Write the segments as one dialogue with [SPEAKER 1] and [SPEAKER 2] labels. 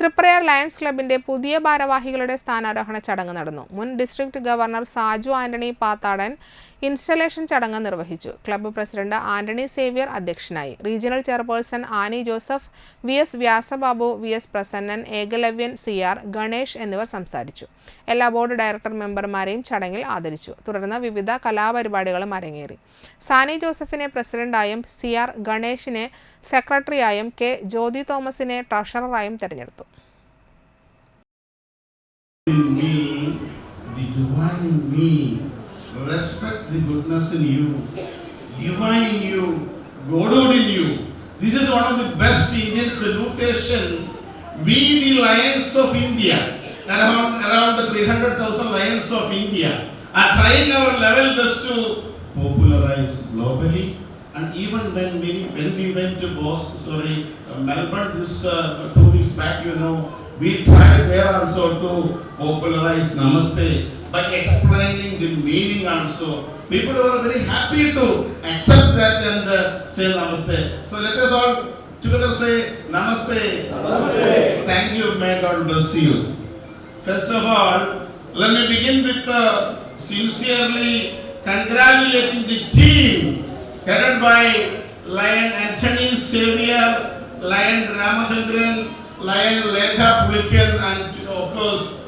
[SPEAKER 1] Triprayar lions ക്ലബിന്റെ പുതിയ ഭാരവാഹികളുടെ സ്ഥാനാരോഹണ ചടങ്ങ് നടന്നു. മുൻ district governor Saju Antony Pathadan installation ചടങ്ങ് നിർവഹിച്ചു. ക്ലബ്ബ് പ്രസിഡന്റ് ആന്റണി സേവ്യർ അധ്യക്ഷനായി. Regional chairperson Annie Joseph V S Vyasababu V S Prasannan Ekalavyan C R Ganesh എന്നിവർ സംസാരിച്ചു. എല്ലാ ബോർഡ് ഡയറക്ടർ മെമ്പർമാരെയും ചടങ്ങിൽ ആദരിച്ചു. തുടർന്ന് വിവിധ കലാപരിപാടികളും അരങ്ങേറി. സാനി ജോസഫിനെ പ്രസിഡന്റായും സി ആർ ഗണേഷിനെ സെക്രട്ടറിയായും കെ ജ്യോതി തോമസിനെ ട്രഷററായും തെരഞ്ഞെടുത്തു.
[SPEAKER 2] Me, the divine me, respect the goodness in you, divine in you, Godod in you. This is one of the best Indian salutation. We the lions of India, around, around the 300,000 lions of India, are trying our level best to popularize globally. And even when we, when we went to Boston, sorry, uh, Melbourne this uh, two weeks back, you know, we tried there also to popularize Namaste by explaining the meaning also. People were very happy to accept that and uh, say Namaste. So let us all together say Namaste. Namaste. Thank you. May God bless you. First of all, let me begin with uh, sincerely congratulating the team headed by Lion Anthony Xavier, Lion Ramachandran, Lion Lekha Pulikan, and of course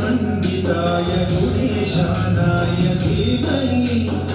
[SPEAKER 3] य पुरेशानाय धीमहि